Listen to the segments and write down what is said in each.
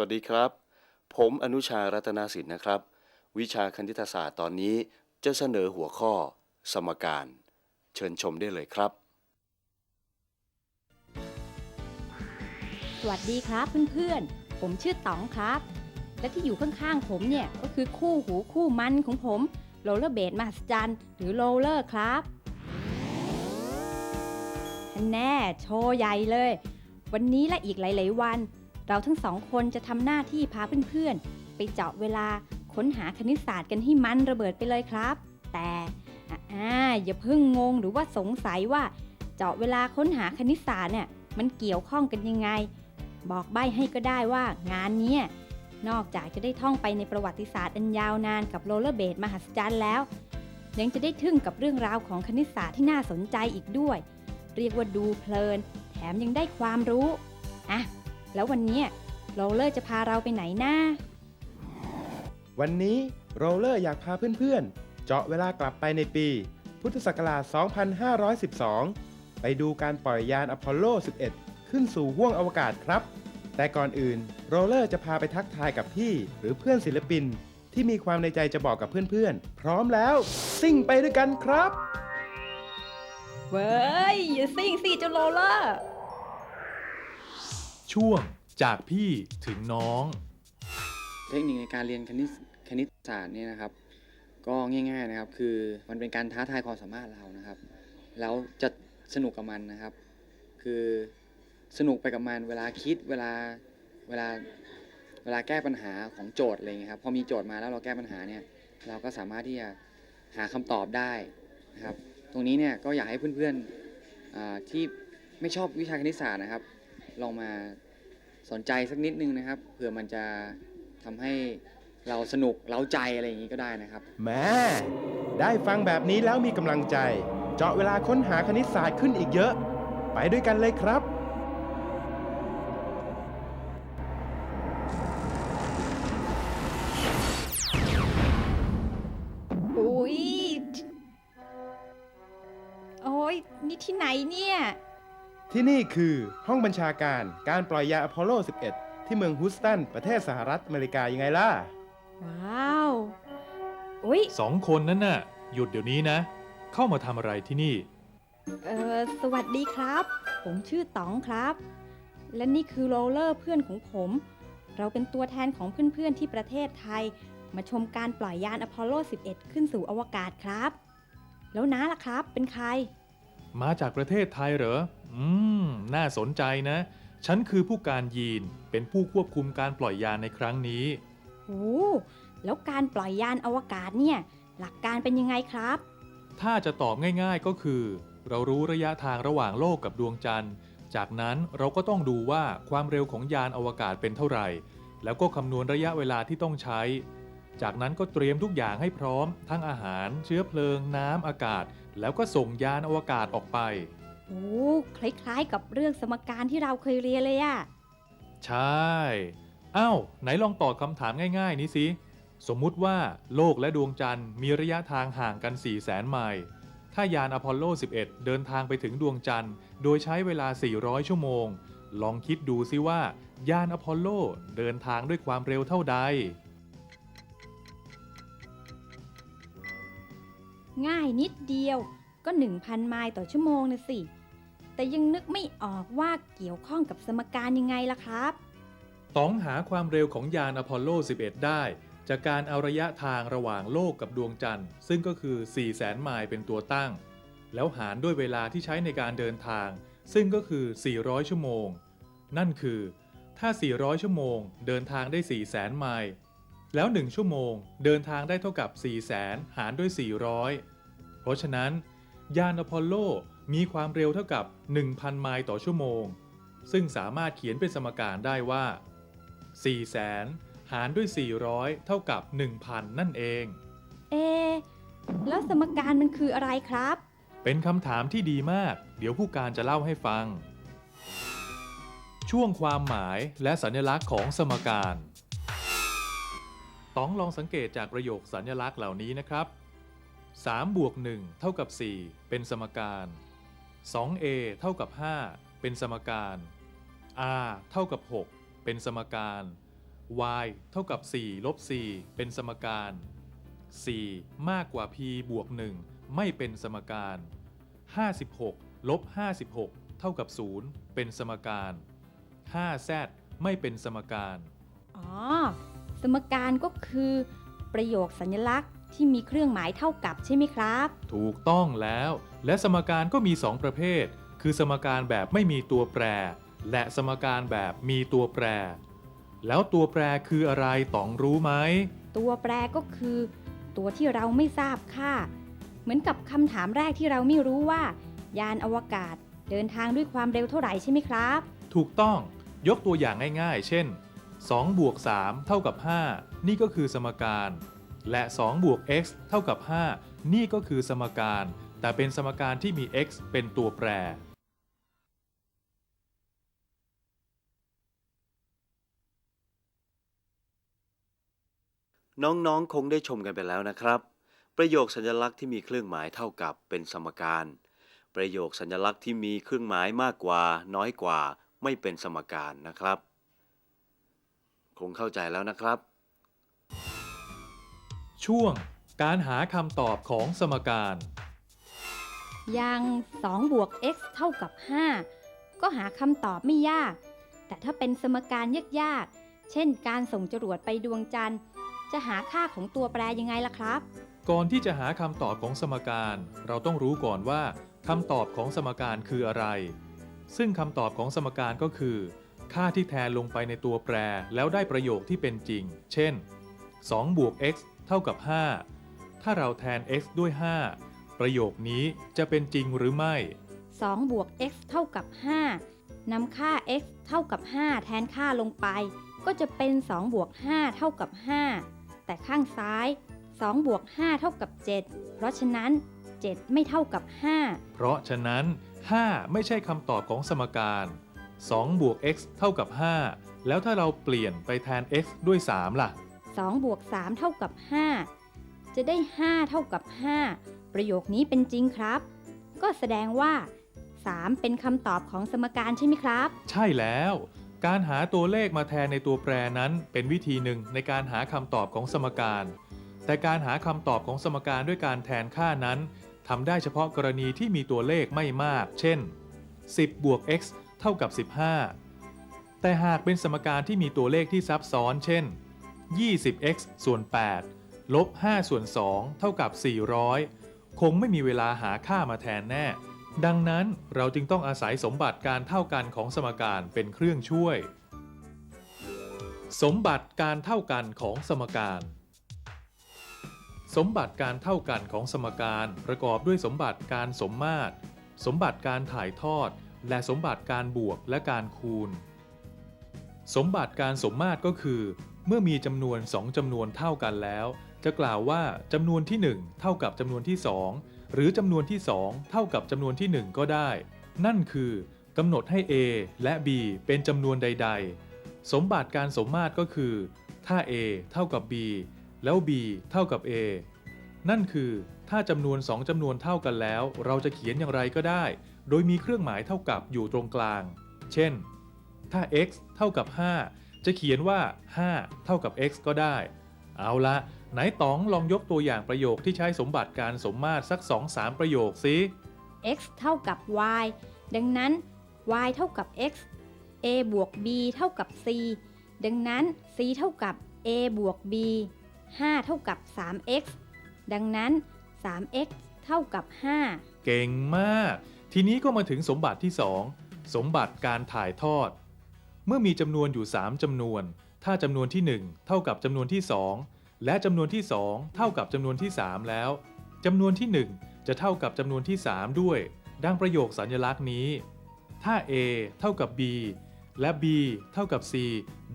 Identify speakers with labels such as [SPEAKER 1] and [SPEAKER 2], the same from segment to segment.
[SPEAKER 1] วัสดีครับ ผมอนุชารัตนาสินนะครับ วิชาคณิตศาสตร์ตอนนี้จะเสนอหัวข้อ สมการ เชิญชมได้เลยครับ
[SPEAKER 2] สวัสดีครับเพื่อนๆ ผมชื่อต๋องครับ และที่อยู่ข้างๆผมเนี่ยก็คือคู่หูคู่มันของผมโรลเลอร์เบดมหัศจรรย์หรือโรลเลอร์ครับแน่โชว์ใหญ่เลย วันนี้และอีกหลาย ๆ วัน เราทั้งสองคนจะทำหน้าที่พาเพื่อนๆ ไปเจาะเวลาค้นหาคณิตศาสตร์กันให้มันระเบิดไปเลยครับ แต่อ่าอย่าเพิ่งงงหรือว่าสงสัยว่า เจาะเวลาค้นหาคณิตศาสตร์เนี่ยมันเกี่ยวข้องกันยังไง บอกใบ้ให้ก็ได้ว่างานนี้นอกจากจะได้ท่องไปในประวัติศาสตร์อันยาวนานกับโรลเลอร์เบดมหัศจรรย์แล้ว ยังจะได้ทึ่งกับเรื่องราวของคณิตศาสตร์ที่น่าสนใจอีกด้วย เรียกว่าดูเพลิน แถมยังได้ความรู้อะ แล้ววันเนี้ยโรลเลอร์จะพาเราไปไหนนะ
[SPEAKER 3] วันนี้โรลเลอร์อยากพาเพื่อนๆ เจาะเวลากลับไปในปี พุทธศักราช 2512 ไปดูการปล่อยยานอพอลโล 11 ขึ้นสู่ห้วงอวกาศครับ แต่ก่อนอื่นโรลเลอร์จะพาไปทักทายกับพี่หรือเพื่อนศิลปิน ที่มีความในใจจะบอกกับเพื่อนๆ พร้อมแล้วซิ่งไปด้วยกันครับ
[SPEAKER 2] เว้ยอย่าซิ่งสิเจ้าโรลเลอร์
[SPEAKER 4] ช่วงจากพี่ถึงน้อง
[SPEAKER 5] เทคนิคในการเรียนคณิตคณิตศาสตร์เนี่ยนะครับ ก็ง่าย ๆนะครับ คือมันเป็นการท้าทายความสามารถเรานะครับ แล้วจะสนุกกับมันนะครับ คือสนุกไปกับมันเวลาคิดเวลาเวลาเวลาแก้ปัญหาของโจทย์อะไรเงี้ยครับพอมีโจทย์มาแล้วเราแก้ปัญหาเนี่ยเราก็สามารถที่จะหาคำตอบได้นะครับ ตรงนี้เนี่ยก็อยากให้เพื่อนๆที่ไม่ชอบวิชาคณิตศาสตร์นะครับ ลองมา สนใจสักนิดนึงนะครับเผื่อมันจะทำให้เราสนุกเล้าใจอะไรอย่างนี้ก็ได้นะครับ
[SPEAKER 3] แม่ได้ฟังแบบนี้แล้วมีกำลังใจ เจาะเวลาค้นหาคณิตศาสตร์ขึ้นอีกเยอะ ไปด้วยกันเลยครับ
[SPEAKER 2] อุ้ย โอ้ยนี่ที่ไหนเนี่ย
[SPEAKER 3] ที่นี่คือห้องบัญชาการการปล่อยยานอพอลโล 11 ที่เมืองฮูสตัน ประเทศสหรัฐอเมริกายังไงล่ะ
[SPEAKER 2] ว้าว อุ้ย
[SPEAKER 4] สองคนนั้นน่ะ หยุดเดี๋ยวนี้นะ เข้ามาทำอะไรที่นี่
[SPEAKER 2] เออสวัสดีครับ ผมชื่อต๋องครับ และนี่คือโรลเลอร์เพื่อนของผม เราเป็นตัวแทนของเพื่อนๆที่ประเทศไทย มาชมการปล่อยยานอพอลโล 11 ขึ้นสู่อวกาศครับ แล้วน้าล่ะครับ เป็นใคร
[SPEAKER 4] มาจากประเทศไทยเหรอ อืม น่าสนใจนะ ฉันคือผู้การยีน เป็นผู้ควบคุมการปล่อยยานในครั้งนี้
[SPEAKER 2] โอ้ แล้วการปล่อยยานอวกาศเนี่ย หลักการเป็นยังไงครับ
[SPEAKER 4] ถ้าจะตอบง่ายๆก็คือ เรารู้ระยะทางระหว่างโลกกับดวงจันทร์ จากนั้นเราก็ต้องดูว่าความเร็วของยานอวกาศเป็นเท่าไหร่ แล้วก็คำนวณระยะเวลาที่ต้องใช้ จากนั้นก็เตรียมทุกอย่างให้พร้อม ทั้งอาหาร เชื้อเพลิง น้ำอากาศ แล้วก็ส่งยานอวกาศออกไป
[SPEAKER 2] โอ้คล้ายๆกับเรื่องสมการที่เราเคยเรียนเลยอะ
[SPEAKER 4] ใช่อ้าวไหนลองตอบคำถามง่ายๆ นี้สิ สมมุติว่าโลกและดวงจันทร์มีระยะทางห่างกัน 4 0 0แสนไมล์ ถ้ายานอพอลโล 11 เดินทางไปถึงดวงจันทร์ โดยใช้เวลา 400 ชั่วโมง ลองคิดดูสิว่า ยานอพอลโลเดินทางด้วยความเร็วเท่าใด
[SPEAKER 2] ง่ายนิดเดียวก็ 1,000 ไมล์ต่อชั่วโมงนะสิ แต่ยังนึกไม่ออกว่าเกี่ยวข้องกับสมการยังไงล่ะครับ
[SPEAKER 4] ต้องหาความเร็วของยานอพอลโล 11 ได้ จากการเอาระยะทางระหว่างโลกกับดวงจันทร์ ซึ่งก็คือ 4 0 0แสนไมล์เป็นตัวตั้ง แล้วหารด้วยเวลาที่ใช้ในการเดินทาง ซึ่งก็คือ 400 ชั่วโมง นั่นคือ ถ้า 400 ชั่วโมง เดินทางได้ 4 0 0แสนไมล์ แล้ว 1 ชั่วโมง เดินทางได้เท่ากับ 4 0 0แสนหารด้วย 400 เพราะฉะนั้น ยานอพอลโล มีความเร็วเท่ากับ 1,000 ไมล์ต่อชั่วโมง ซึ่งสามารถเขียนเป็นสมการได้ว่า4แสนหารด้วย 400 เท่ากับ 1,000 นั่นเอง
[SPEAKER 2] เอะแล้วสมการมันคืออะไรครับ
[SPEAKER 4] เป็นคำถามที่ดีมาก เดี๋ยวผู้การจะเล่าให้ฟัง ช่วงความหมายและสัญลักษณ์ของสมการ ต้องลองสังเกตจากประโยคสัญลักษณ์เหล่านี้นะครับ3บวก1เท่ากับ 4 เป็นสมการ 2a เท่ากับ 5 เป็นสมการ r เท่ากับ 6 เป็นสมการ y เท่ากับ 4 ลบ 4 เป็นสมการ 4 มากกว่า p บวก 1 ไม่เป็นสมการ 56 ลบ 56 เท่ากับ 0 เป็นสมการ 5z ไม่เป็นสมการ
[SPEAKER 2] อ๋อ สมการก็คือประโยคสัญลักษณ์ ที่มีเครื่องหมายเท่ากับใช่ไหมครับ
[SPEAKER 4] ถูกต้องแล้ว และสมการก็มี 2 ประเภท คือสมการแบบไม่มีตัวแปร และสมการแบบมีตัวแปร แล้วตัวแปรคืออะไรต้องรู้ไหม
[SPEAKER 2] ตัวแปรก็คือ ตัวที่เราไม่ทราบค่า เหมือนกับคำถามแรกที่เราไม่รู้ว่า ยานอวกาศเดินทางด้วยความเร็วเท่าไหร่ใช่ไหมครับ
[SPEAKER 4] ถูกต้องยกตัวอย่างง่ายๆ เช่น2บวก3เท่ากับ 5 นี่ก็คือสมการ และ2บวก x เท่ากับ 5 นี่ก็คือสมการ แต่เป็นสมการที่มี x เป็นตัวแปร
[SPEAKER 1] น้องๆ คงได้ชมกันไปแล้วนะครับ ประโยคสัญลักษณ์ที่มีเครื่องหมายเท่ากับเป็นสมการ ประโยคสัญลักษณ์ที่มีเครื่องหมายมากกว่า น้อยกว่า ไม่เป็นสมการนะครับ คงเข้าใจแล้วนะครับ
[SPEAKER 4] ช่วงการหาคำตอบของสมการ
[SPEAKER 2] อย่าง 2 บวก x เท่ากับ 5 ก็หาคำตอบไม่ยาก แต่ถ้าเป็นสมการยากๆ เช่น การส่งจรวดไปดวงจันทร์ จะหาค่าของตัวแปรยังไงล่ะครับ
[SPEAKER 4] ก่อนที่จะหาคำตอบของสมการ เราต้องรู้ก่อนว่าคำตอบของสมการคืออะไร ซึ่งคำตอบของสมการก็คือ ค่าที่แทนลงไปในตัวแปรแล้วได้ประโยคที่เป็นจริง เช่น2บวก x เท่ากับ 5 ถ้าเราแทน x ด้วย 5 ประโยคนี้จะเป็นจริงหรือไม่
[SPEAKER 2] 2 บวก x เท่ากับ 5นำค่า x เท่ากับ 5 แทนค่าลงไป ก็จะเป็น 2 บวก 5 เท่ากับ 5 แต่ข้างซ้าย 2 บวก 5 เท่ากับ 7 เพราะฉะนั้น 7 ไม่เท่ากับ 5
[SPEAKER 4] เพราะฉะนั้น 5 ไม่ใช่คำตอบของสมการ 2 บวก x เท่ากับ 5 แล้วถ้าเราเปลี่ยนไปแทน x ด้วย 3 ล่ะ
[SPEAKER 2] 2บวก3เท่ากับ 5 จะได้ 5 เท่ากับ 5 ประโยคนี้เป็นจริงครับ ก็แสดงว่า 3 เป็นคำตอบของสมการใช่ไหมครับ
[SPEAKER 4] ใช่แล้ว การหาตัวเลขมาแทนในตัวแปรนั้นเป็นวิธีหนึ่งในการหาคำตอบของสมการ แต่การหาคำตอบของสมการด้วยการแทนค่านั้นทำได้เฉพาะกรณีที่มีตัวเลขไม่มาก เช่น 10 บวก x เท่ากับ 15 แต่หากเป็นสมการที่มีตัวเลขที่ซับซ้อน เช่น 20x ส่วน 8 ลบ 5 ส่วน 2 เท่ากับ 400 คงไม่มีเวลาหาค่ามาแทนแน่ ดังนั้นเราจึงต้องอาศัยสมบัติการเท่ากันของสมการเป็นเครื่องช่วย สมบัติการเท่ากันของสมการ สมบัติการเท่ากันของสมการประกอบด้วยสมบัติการสมมาตร สมบัติการถ่ายทอด และสมบัติการบวกและการคูณ สมบัติการสมมาตรก็คือ เมื่อมีจำนวน 2จำนวนเท่ากันแล้ว จะกล่าวว่าจำนวนที่ 1 เท่ากับจำนวนที่ 2 หรือจำนวนที่ 2 เท่ากับจำนวนที่ 1 ก็ได้ นั่นคือกำหนดให้ a และ b เป็นจำนวนใด ๆ สมบัติการสมมาตรก็คือ ถ้า a เท่ากับ b แล้ว b เท่ากับ a นั่นคือ ถ้าจำนวน 2จำนวนเท่ากันแล้ว เราจะเขียนอย่างไรก็ได้ โดยมีเครื่องหมายเท่ากับอยู่ตรงกลาง เช่น ถ้า x เท่ากับ 5 จะเขียนว่า 5 เท่ากับ x ก็ได้ เอาละไหนต๋องลองยกตัวอย่างประโยคที่ใช้สมบัติการสมมาตรสัก 2-3 ประโยคสิ
[SPEAKER 2] x เท่ากับ y ดังนั้น y เท่ากับ x a บวก b เท่ากับ c ดังนั้น c เท่ากับ a บวก b 5 เท่ากับ 3x ดังนั้น 3x เท่ากับ 5
[SPEAKER 4] เก่งมาก ทีนี้ก็มาถึงสมบัติที่ 2 สมบัติการถ่ายทอด เมื่อมีจำนวนอยู่ 3จำนวน ถ้าจำนวนที่ 1 เท่ากับจำนวนที่ 2 และจำนวนที่ 2 เท่ากับจำนวนที่ 3 แล้วจำนวนที่ 1 จะเท่ากับจำนวนที่ 3 ด้วย ดังประโยคสัญลักษณ์นี้ ถ้า a เท่ากับ b และ b เท่ากับ c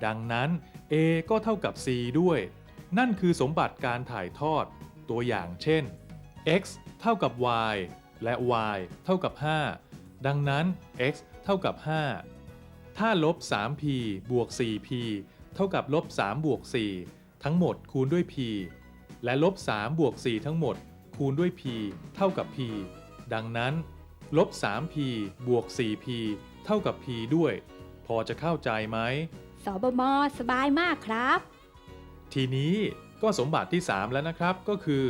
[SPEAKER 4] ดังนั้น a ก็เท่ากับ c ด้วย นั่นคือสมบัติการถ่ายทอด ตัวอย่างเช่น x เท่ากับ y และ y เท่ากับ 5 ดังนั้น x เท่ากับ 5 ถ้าลบ 3p บวก 4p เท่ากับลบ 3 บวก 4 ทั้งหมดคูณด้วย p และลบ 3 บวก 4 ทั้งหมด คูณด้วย p เท่ากับ p ดังนั้นลบ 3p บวก 4p เท่ากับ p ด้วย พอจะเข้าใจไหม
[SPEAKER 2] สบมสบายมากครับ
[SPEAKER 4] ทีนี้ก็สมบัติที่ 3 แล้วนะครับก็คือ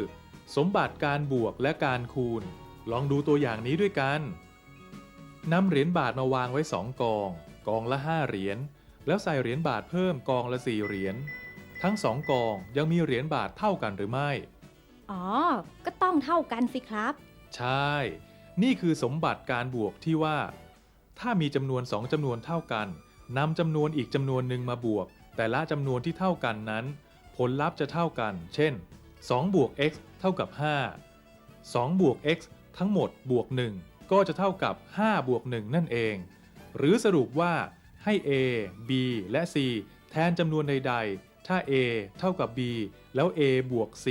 [SPEAKER 4] สมบัติการบวกและการคูณ ลองดูตัวอย่างนี้ด้วยกัน นำเหรียญบาทมาวางไว้2กอง กองละ5เหรียญ แล้วใส่เหรียญบาทเพิ่มกองละ4เหรียญ ทั้ง2กองยังมีเหรียญบาทเท่ากันหรือไม่
[SPEAKER 2] อ๋อ ก็ต้องเท่ากันสิครับ
[SPEAKER 4] ใช่ นี่คือสมบัติการบวกที่ว่า ถ้ามีจำนวน2จำนวนเท่ากันนำจำนวนอีกจำนวนหนึ่งมาบวก แต่ละจำนวนที่เท่ากันนั้น ผลลัพธ์จะเท่ากัน เช่น2บวก x เท่ากับ 5 2บวก x ทั้งหมดบวก 1 ก็จะเท่ากับ 5 บวก 1 นั่นเอง หรือสรุปว่าให้ a b และ c แทนจำนวนใด ๆ ถ้า a เท่ากับ b แล้ว a บวก c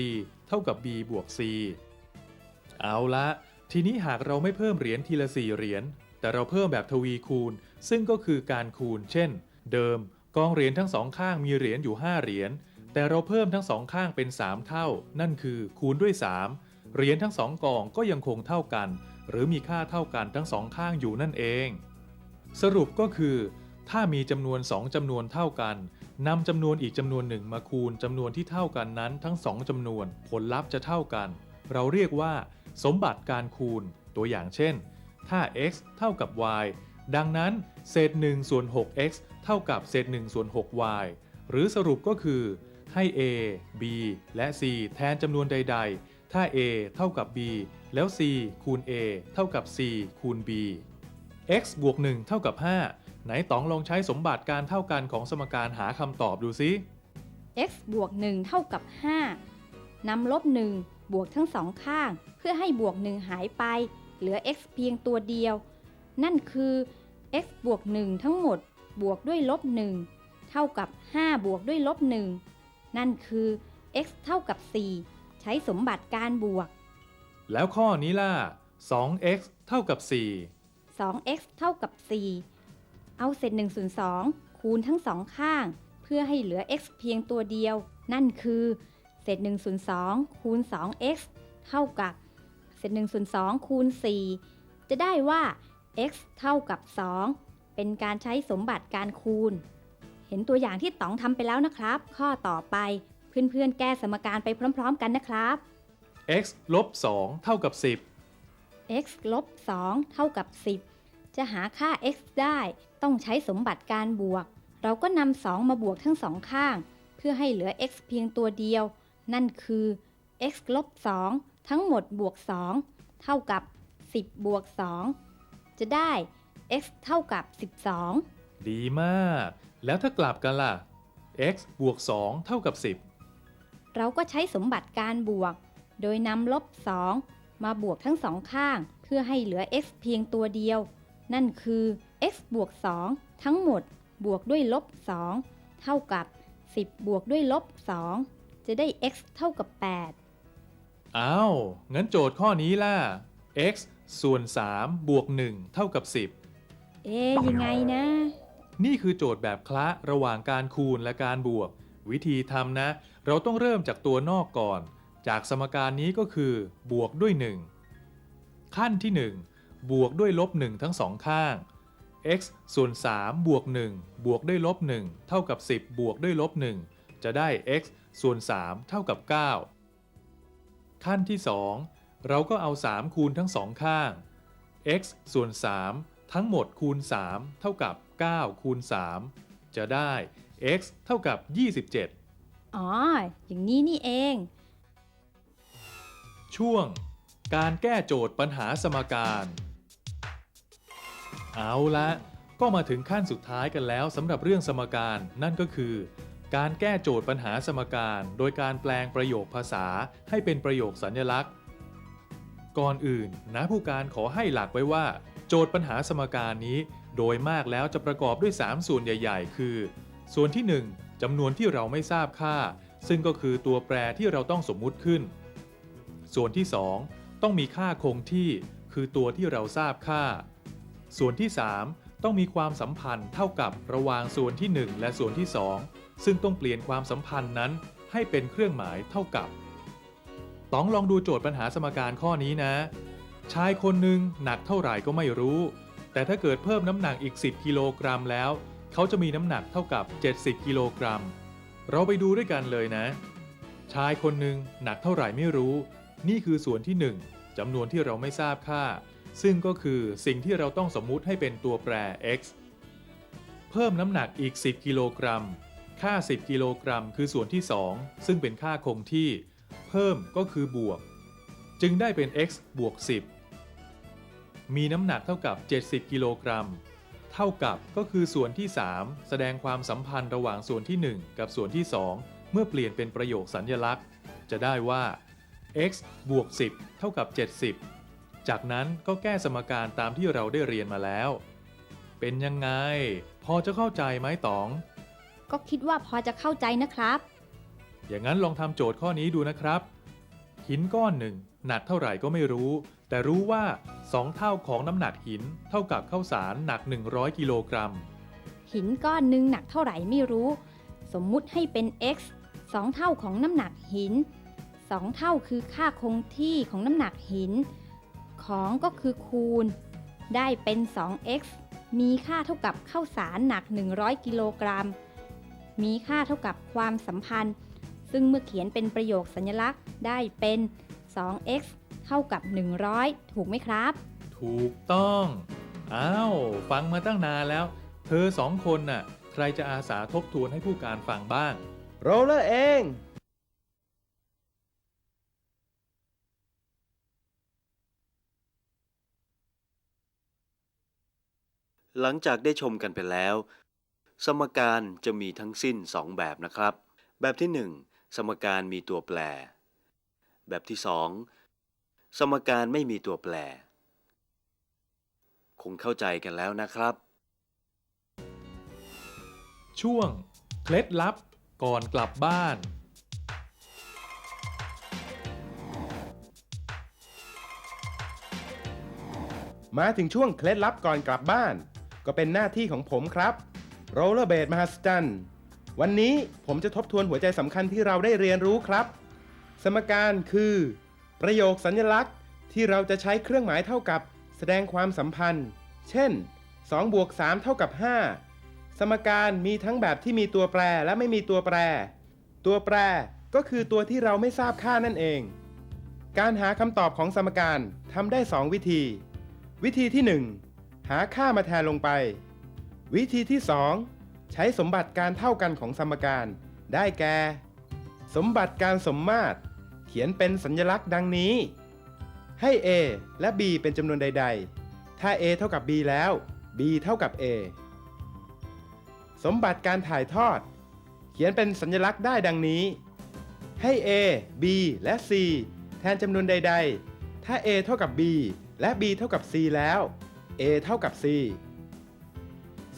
[SPEAKER 4] เท่ากับ b บวก c เอาละทีนี้หากเราไม่เพิ่มเหรียญทีละ4เหรียญแต่เราเพิ่มแบบทวีคูณ ซึ่งก็คือการคูณ เช่น เดิม กองเหรียญทั้งสองข้างมีเหรียญอยู่ 5 เหรียญแต่เราเพิ่มทั้งสองข้างเป็น 3 เท่า นั่นคือคูณด้วย 3 เหรียญทั้งสองกองก็ยังคงเท่ากัน หรือมีค่าเท่ากันทั้งสองข้างอยู่นั่นเอง สรุปก็คือ ถ้ามีจำนวน 2จำนวนเท่ากันนำจำนวนอีกจำนวนหนึ่งมาคูณจำนวนที่เท่ากันนั้นทั้งสองจำนวน ผลลัพธ์จะเท่ากัน เราเรียกว่า สมบัติการคูณ ตัวอย่างเช่น ถ้า x เท่ากับ y ดังนั้นเศษ1ส่วน 6x เท่ากับเศษ1ส่วน 6y หรือสรุปก็คือ ให้ a b และ c แทนจำนวนใด ๆ ถ้า a เท่ากับ b แล้ว c คูณ a เท่ากับ c คูณ b x บวก 1 เท่ากับ 5 ไหนต๋องลองใช้สมบัติการเท่ากันของสมการหาคำตอบดูสิ
[SPEAKER 2] x บวก 1 เท่ากับ 5นำลบ 1 บวกทั้งสองข้าง เพื่อให้บวก 1 หายไป เหลือ x เพียงตัวเดียว นั่นคือ x บวก 1 ทั้งหมด บวกด้วยลบ 1 เท่ากับ 5 บวกด้วยลบ 1 นั่นคือ x เท่ากับ 4 ใช้สมบัติการบวก
[SPEAKER 4] แล้วข้อนี้ล่ะ 2x เท่ากับ4
[SPEAKER 2] 2x เท่ากับ 4 เอาเศษ1ส่วน2คูณทั้งสองข้าง เพื่อให้เหลือ x เพียงตัวเดียว นั่นคือเศษ1ส่วน2คูณ 2x เท่ากับ เศษ1ส่วน2คูณ 4 จะได้ว่า x เท่ากับ 2 เป็นการใช้สมบัติการคูณ เห็นตัวอย่างที่ต๋องทำไปแล้วนะครับ ข้อต่อไป เพื่อนๆ แก้สมการไปพร้อมๆ กันนะครับ
[SPEAKER 4] x ลบ2เท่ากับ10
[SPEAKER 2] x ลบ2เท่ากับ 10 จะหาค่า x ได้ต้องใช้สมบัติการบวก เราก็นำ2มาบวกทั้งสองข้าง เพื่อให้เหลือ x เพียงตัวเดียว นั่นคือ x ลบ2ทั้งหมดบวก 2 เท่ากับ 10 บวก 2 จะได้ x เท่ากับ 12
[SPEAKER 4] ดีมาก แล้วถ้ากลับกันล่ะ x บวก2เท่ากับ
[SPEAKER 2] เราก็ใช้สมบัติการบวก โดยนำลบ 2 มาบวกทั้งสองข้าง เพื่อให้เหลือ x เพียงตัวเดียว นั่นคือ x บวก 2 ทั้งหมด บวกด้วยลบ 2 เท่ากับ 10 บวกด้วยลบ 2 จะได้ x เท่ากับ8
[SPEAKER 4] 10อ้าว งั้นโจทย์ข้อนี้ล่ะ x ส่วน 3 บวก 1 เท่ากับ 10
[SPEAKER 2] เอ๊ยยังไงนะ
[SPEAKER 4] นี่คือโจทย์แบบคละระหว่างการคูณและการบวก วิธีทำนะ เราต้องเริ่มจากตัวนอกก่อน จากสมการนี้ก็คือบวกด้วย 1 ขั้นที่ 1 บวกด้วยลบ1ทั้งสองข้าง x ส่วน3บวก1บวกด้วยลบ1เท่ากับ 10 บวกด้วยลบ1จะได้ x ส่วน3เท่ากับ 9 ขั้นที่ 2 เราก็เอา 3 คูณทั้งสองข้าง x ส่วน 3 ทั้งหมดคูณ 3 เท่ากับ 9 คูณ 3 จะได้ x เท่ากับ 27
[SPEAKER 2] อ๋อ อย่างนี้นี่เอง
[SPEAKER 4] ช่วง การแก้โจทย์ปัญหาสมการ เอาละก็มาถึงขั้นสุดท้ายกันแล้วสำหรับเรื่องสมการ นั่นก็คือ การแก้โจทย์ปัญหาสมการ โดยการแปลงประโยคภาษาให้เป็นประโยคสัญลักษณ์ ก่อนอื่นนะผู้การขอให้หลักไว้ว่า โจทย์ปัญหาสมการนี้ โดยมากแล้วจะประกอบด้วย 3 ส่วนใหญ่ ๆ คือ ส่วนที่ 1 จำนวนที่เราไม่ทราบค่า ซึ่งก็คือตัวแปรที่เราต้องสมมุติขึ้น ส่วนที่ 2 ต้องมีค่าคงที่ คือตัวที่เราทราบค่า ส่วนที่ 3 ต้องมีความสัมพันธ์เท่ากับระหว่างส่วนที่ 1 และส่วนที่ 2 ซึ่งต้องเปลี่ยนความสัมพันธ์นั้น ให้เป็นเครื่องหมายเท่ากับต้องลองดูโจทย์ปัญหาสมการข้อนี้นะ ชายคนหนึ่งหนักเท่าไหร่ก็ไม่รู้ แต่ถ้าเกิดเพิ่มน้ำหนักอีก 10 กิโลกรัมแล้ว เขาจะมีน้ำหนักเท่ากับ 70 กิโลกรัม เราไปดูด้วยกันเลยนะ ชายคนหนึ่งหนักเท่าไหร่ไม่รู้ นี่คือส่วนที่ 1จำนวนที่เราไม่ทราบค่า ซึ่งก็คือสิ่งที่เราต้องสมมุติให้เป็นตัวแปร x เพิ่มน้ำหนักอีก 10 กิโลกรัม ค่า 10 กิโลกรัม คือส่วนที่ 2 ซึ่งเป็นค่าคงที่ เพิ่มก็คือบวก จึงได้เป็น x บวก 10 มีน้ำหนักเท่ากับ 70 กิโลกรัม เท่ากับก็คือส่วนที่ 3 แสดงความสัมพันธ์ระหว่างส่วนที่ 1 กับส่วนที่ 2 เมื่อเปลี่ยนเป็นประโยคสัญญลักษณ์ จะได้ว่า x บวก 10 เท่ากับ 70 จากนั้นก็แก้สมการตามที่เราได้เรียนมาแล้ว เป็นยังไง พอจะเข้าใจไหมต๋อง
[SPEAKER 2] ก็คิดว่าพอจะเข้าใจนะครับ
[SPEAKER 4] อย่างนั้นลองทำโจทย์ข้อนี้ดูนะครับ หินก้อนหนึ่งหนักเท่าไหร่ก็ไม่รู้ แต่รู้ว่า 2 เท่าของน้ำหนักหินเท่ากับข้าวสารหนัก 100 กิโลกรัม
[SPEAKER 2] หินก้อนหนึ่งหนักเท่าไหร่ไม่รู้ สมมุติให้เป็น x 2 เท่าของน้ำหนักหิน 2 เท่าคือค่าคงที่ของน้ำหนักหิน ของก็คือคูณ ได้เป็น 2x มีค่าเท่ากับข้าวสารหนัก 100 กิโลกรัม มีค่าเท่ากับความสัมพันธ์ ซึ่งเมื่อเขียนเป็นประโยคสัญลักษณ์ได้เป็น 2x เท่ากับ 100 ถูกไหมครับ
[SPEAKER 4] ถูกต้อง อ้าว ฟังมาตั้งนานแล้ว เธอสองคนน่ะ ใครจะอาสาทบทวนให้ผู้การฟังบ้าง
[SPEAKER 3] โรลเลอร์เอง
[SPEAKER 1] หลังจากได้ชมกันไปแล้ว สมการจะมีทั้งสิ้น 2 แบบนะครับ แบบที่ 1 สมการมีตัวแปร แบบที่ 2 สมการไม่มีตัวแปร คงเข้าใจกันแล้วนะครับ
[SPEAKER 4] ช่วง เคล็ดลับก่อนกลับบ้าน
[SPEAKER 3] มาถึงช่วงเคล็ดลับก่อนกลับบ้าน ก็เป็นหน้าที่ของผมครับโรลเลอร์เบดมหัศจรรย์วันนี้ผมจะทบทวนหัวใจสำคัญที่เราได้เรียนรู้ครับ สมการคือ ประโยคสัญลักษณ์ที่เราจะใช้เครื่องหมายเท่ากับแสดงความสัมพันธ์ เช่น2บวก3เท่ากับ 5 สมการมีทั้งแบบที่มีตัวแปรและไม่มีตัวแปร ตัวแปรก็คือตัวที่เราไม่ทราบค่านั่นเอง การหาคำตอบของสมการทำได้ 2 วิธี วิธีที่ 1 หาค่ามาแทนลงไป วิธีที่ 2 ใช้สมบัติการเท่ากันของสมการ ได้แก่ สมบัติการสมมาตร เขียนเป็นสัญลักษณ์ดังนี้ ให้ a และ b เป็นจำนวนใด ๆ ถ้า a เท่ากับ b แล้ว b เท่ากับ a สมบัติการถ่ายทอด เขียนเป็นสัญลักษณ์ได้ดังนี้ ให้ a b และ c แทนจำนวนใด ๆ ถ้า a เท่ากับ b และ b เท่ากับ c แล้ว a เท่ากับ c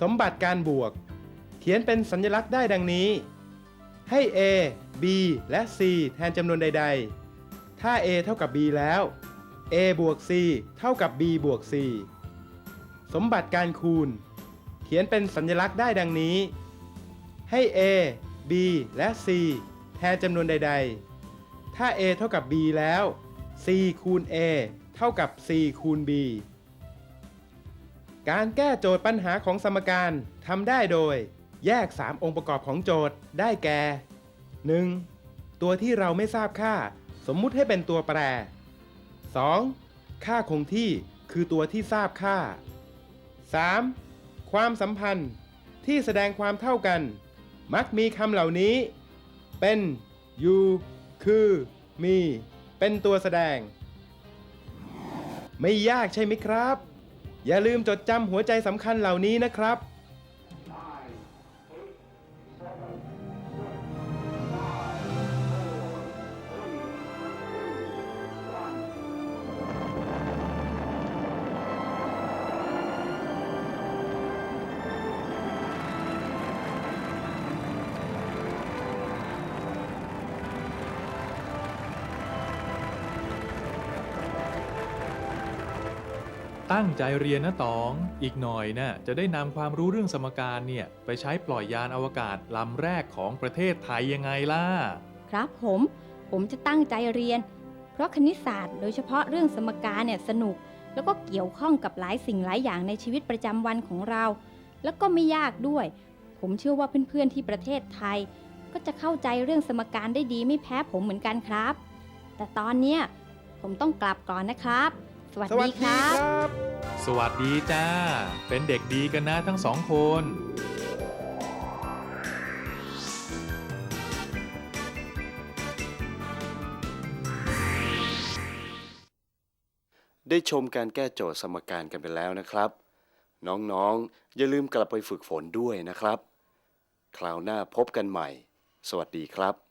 [SPEAKER 3] สมบัติการบวก เขียนเป็นสัญลักษณ์ได้ดังนี้ ให้ a b และ c แทนจำนวนใด ๆ ถ้า a เท่ากับ b แล้ว a บวก c เท่ากับ b บวก c สมบัติการคูณ เขียนเป็นสัญลักษณ์ได้ดังนี้ ให้ a b และ c แทนจำนวนใด ๆ ถ้า a เท่ากับ b แล้ว c คูณ a เท่ากับ c คูณ b การแก้โจทย์ปัญหาของสมการทำได้โดย แยก 3 องค์ประกอบของโจทย์ได้แก่ 1. ตัวที่เราไม่ทราบค่า สมมุติให้เป็นตัวแปร 2. ค่าคงที่คือตัวที่ทราบค่า 3. ความสัมพันธ์ที่แสดงความเท่ากัน มักมีคำเหล่านี้ เป็นอยู่คือมี เป็นตัวแสดง ไม่ยากใช่ไหมครับ อย่าลืมจดจำหัวใจสำคัญเหล่านี้นะครับ
[SPEAKER 4] ตั้งใจเรียนนะตอง อีกหน่อยนะ่ะจะได้นำความรู้เรื่องสมการเนี่ยไปใช้ปล่อยยานอวกาศลำแรกของประเทศไทยยังไงล่ะ
[SPEAKER 2] ครับผม ผมจะตั้งใจเรียน เพราะคณิตศาสตร์ โดยเฉพาะเรื่องสมการเนี่ยสนุก แล้วก็เกี่ยวข้องกับหลายสิ่งหลายอย่างในชีวิตประจำวันของเรา แล้วก็ไม่ยากด้วย ผมเชื่อว่าเพื่อนๆที่ประเทศไทย ก็จะเข้าใจเรื่องสมการได้ดีไม่แพ้ผมเหมือนกันครับ แต่ตอนเนี้ยผมต้องกลับก่อนนะครับ สวัส
[SPEAKER 3] สวั
[SPEAKER 2] ดี
[SPEAKER 3] ส
[SPEAKER 2] ค
[SPEAKER 3] ดี
[SPEAKER 2] รับ
[SPEAKER 3] ครับ
[SPEAKER 4] สวัสดีจ้า เป็นเด็กดีกันนะทั้งสองคน
[SPEAKER 1] ได้ชมการแก้โจทย์สมการกันไปแล้วนะครับ น้องๆ อย่าลืมกลับไปฝึกฝนด้วยนะครับ คราวหน้าพบกันใหม่ สวัสดีครับ